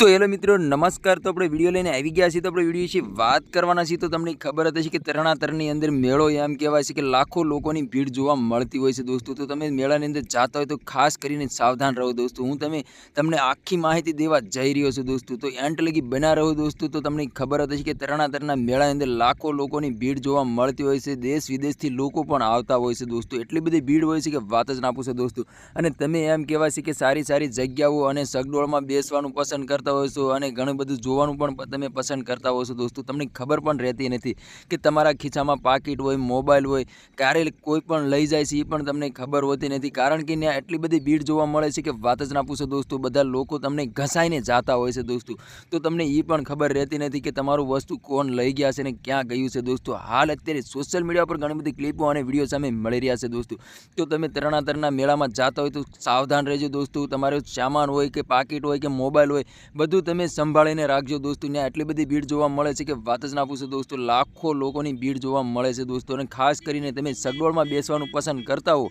તો હેલો મિત્રો, નમસ્કાર. તો આપણે વીડિયો લઈને આવી ગયા છીએ. તો આપણે વીડિયો વિશે વાત કરવાના છીએ. તો તમને ખબર હતી કે તરણાતરની અંદર મેળો એમ કહેવાય છે કે લાખો લોકોની ભીડ જોવા મળતી હોય છે દોસ્તો. તો તમે મેળાની અંદર જાતા હોય તો ખાસ કરીને સાવધાન રહો દોસ્તો. હું તમે, તમને આખી માહિતી દેવા જઈ રહ્યો છું દોસ્તો. તો એન્ટ લગી બના રહો દોસ્તો. તો તમને ખબર હતી કે તરણાતરના મેળાની અંદર લાખો લોકોની ભીડ જોવા મળતી હોય છે. દેશ વિદેશથી લોકો પણ આવતા હોય છે દોસ્તો. એટલી બધી ભીડ હોય છે કે વાત જ ના પૂછો દોસ્તો. અને તમે એમ કહેવાય છે કે સારી સારી જગ્યાઓ અને સગડોળમાં બેસવાનું પસંદ કરતા હોય છો અને ઘણું બધું જોવાનું પણ તમે પસંદ કરતા હોય છો દોસ્તો, તમને ખબર પણ રહેતી નથી કે તમારા ખીચામાં પાકીટ હોય, મોબાઈલ હોય, ક્યારે કોઈ પણ લઈ જાય છે એ પણ તમને ખબર હોતી નથી. કારણ કે ત્યાં એટલી બધી ભીડ જોવા મળે છે કે વાત જ ના પૂછો દોસ્તો, બધા લોકો તમને ઘસાઈને જાતા હોય છે દોસ્તો. તો તમને એ પણ ખબર રહેતી નથી કે તમારું વસ્તુ કોણ લઈ ગયા છે ને ક્યાં ગયું છે દોસ્તો. હાલ અત્યારે સોશિયલ મીડિયા પર ઘણી બધી ક્લિપો અને વીડિયો સામે મળી રહ્યા છે દોસ્તો. તો તમે તરણાતરના મેળામાં જતા હોય તો સાવધાન રહેજો દોસ્તો. તમારો સામાન હોય કે પાકીટ હોય કે મોબાઈલ હોય બધું તમે સંભાળીને રાખજો દોસ્તો. ત્યાં એટલી બધી ભીડ જોવા મળે છે કે વાત જ ના પૂછો દોસ્તો. લાખો લોકોની ભીડ જોવા મળે છે દોસ્તો. અને ખાસ કરીને તમે સગવડમાં બેસવાનું પસંદ કરતા હો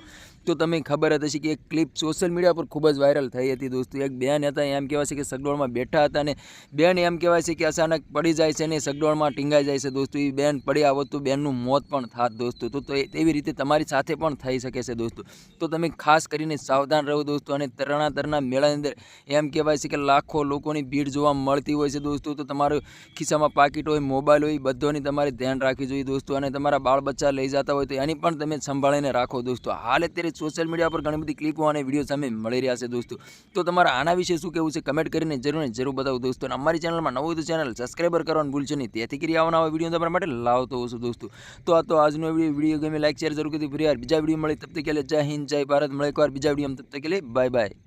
તો તમે ખબર હશે કે એક ક્લિપ સોશિયલ મીડિયા પર ખૂબ જ વાયરલ થઈ હતી દોસ્તો. એક બેન હતા એમ કહેવાય છે કે સગડોળમાં બેઠા હતા અને બેન એમ કહેવાય છે કે અચાનક પડી જાય છે અને સગડોળમાં ટીંગાઈ જાય છે દોસ્તો. એ બેન પડી હોત તો બેનનું મોત પણ થાત દોસ્તો. તો તો એ- તેવી રીતે તમારી સાથે પણ થઈ શકે છે દોસ્તો. તો તમે ખાસ કરીને સાવધાન રહો દોસ્તો અને તરણાતરના મેળાની અંદર એમ કહેવાય છે કે લાખો લોકોની ભીડ જોવા મળતી હોય છે દોસ્તો. તો તમારો ખિસ્સામાં પાકીટ હોય, મોબાઈલ હોય, બધોની તમારે ધ્યાન રાખવી જોઈએ દોસ્તો. અને તમારા બાળ બચ્ચા લઈ જતા હોય તો એની પણ તમે સંભાળીને રાખો દોસ્તો. હાલ અત્યારે સોશિયલ મીડિયા પર ઘણી બધી ક્લિપો અને વીડિયો સામે મળી રહ્યા છે દોસ્તો. તો તમારા આના વિશે શું કેવું છે કમેન્ટ કરીને જરૂર જરૂર બતાવો દોસ્તો. અને અમારી ચેનલમાં નવું તો ચેનલ સબસ્ક્રાઈબર કરવાનું ભૂલશો નહીં. તેથી કરી આવવાના વીડિયો તમારા માટે લાવતો હશું દોસ્તો. તો આ તો આજનો વીડિયો ગમે લાઈક શેર જરૂર કરી ફરી યાર બીજા વીડિયો મળે. તબ કે જય હિન્દ, જય ભારત. મળે એકવાર બીજા વીડિયો તબ તક કે બાય બાય